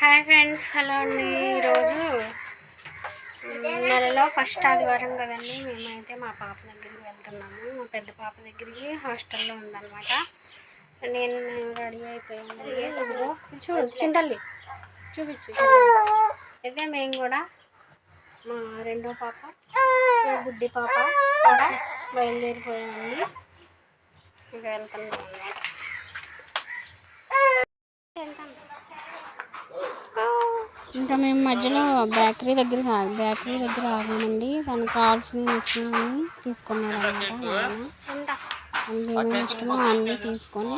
Hi friends hello అండి. ఈరోజు నెలలో ఫస్ట్ ఆదివారం కదండి. మేమైతే మా పాప దగ్గరికి వెళ్తున్నాము. మా పెద్ద పాప దగ్గరికి హాస్టల్లో ఉందన్నమాట. నేను రెడీ అయిపోయాను ఇదిగో చూడు చింతల్లి చూపించు. అయితే మేము కూడా. మా రెండో పాప మా బుడ్డి పాప కూడా బయలుదేరిపోయామండి. ఇంకా వెళ్తున్నాం అన్నమాట. ఇంకా మేము మధ్యలో బేకరీ దగ్గర బేకరీ దగ్గర ఆగామండి. దానికి కావాల్సినవి వచ్చినవి తీసుకున్నాడు అనమాట ఏమేమి ఇష్టమో అన్నీ తీసుకొని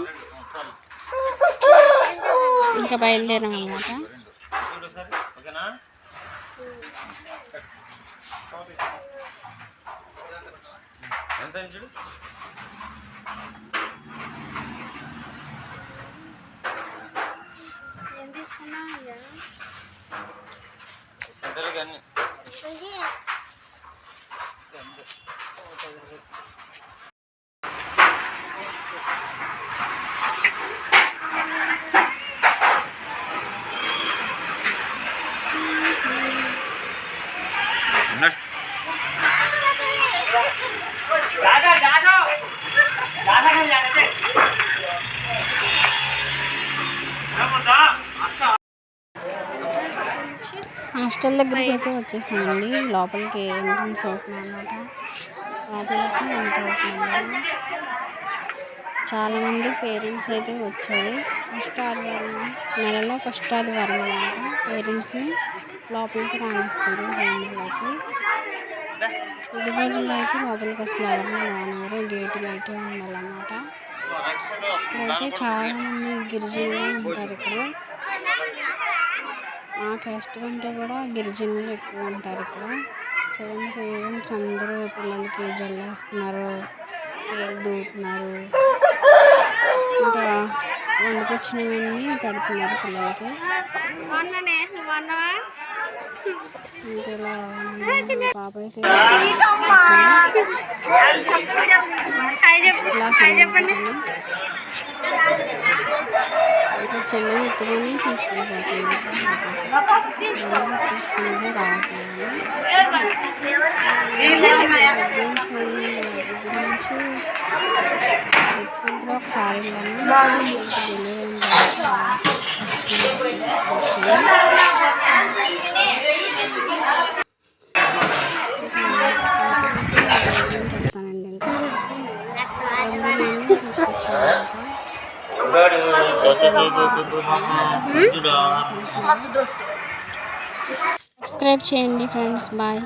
ఇంకా బయలుదేరాం అనమాట ఎంత દાદા દાદા દાદા ને જાણે છે హాస్టల్ దగ్గరికి అయితే వచ్చేసామండి. లోపలికి ఎంట్రన్స్ అవుతున్నాం అనమాట లోపలికి ఎంటర్ అవుతున్నాము. చాలామంది పేరెంట్స్ అయితే వచ్చారు. ఫస్ట్ ఆదివారం నెలలో ఫస్ట్ ఆదివారం అనమాట పేరెంట్స్ని లోపలికి రాణిస్తారు రూమ్లోకి ఈ రోజుల్లో అయితే లోపలికి అసలు ఎవరిని రానివ్వరు. గేటు బయటే ఉండాలన్నమాట. అయితే చాలామంది గిరిజనులు ఉంటారు ఇక్కడ. మా క్యాస్ట్ కంటే కూడా గిరిజనులు ఎక్కువ ఉంటారు ఇక్కడ. చూడండి పేరెంట్స్ అందరూ పిల్లలకి జల్లేస్తున్నారు పేరు దూకుతున్నారు. ఇంకా వండుకొచ్చినవన్నీ పెడుతున్నారు పిల్లలకి. ఇంకా ఇలా పాప అయితే ఇంకా చెల్లిని ఎత్తుకొని తీసుకెళ్ళిపోతుంది తీసుకుంటే రావట్లేదు ఎక్కువ ఒకసారి చెప్తానండి ఇంకా తీసుకొచ్చాను. Hmm? సబ్స్క్రైబ్ చేయండి ఫ్రెండ్స్ బాయ్.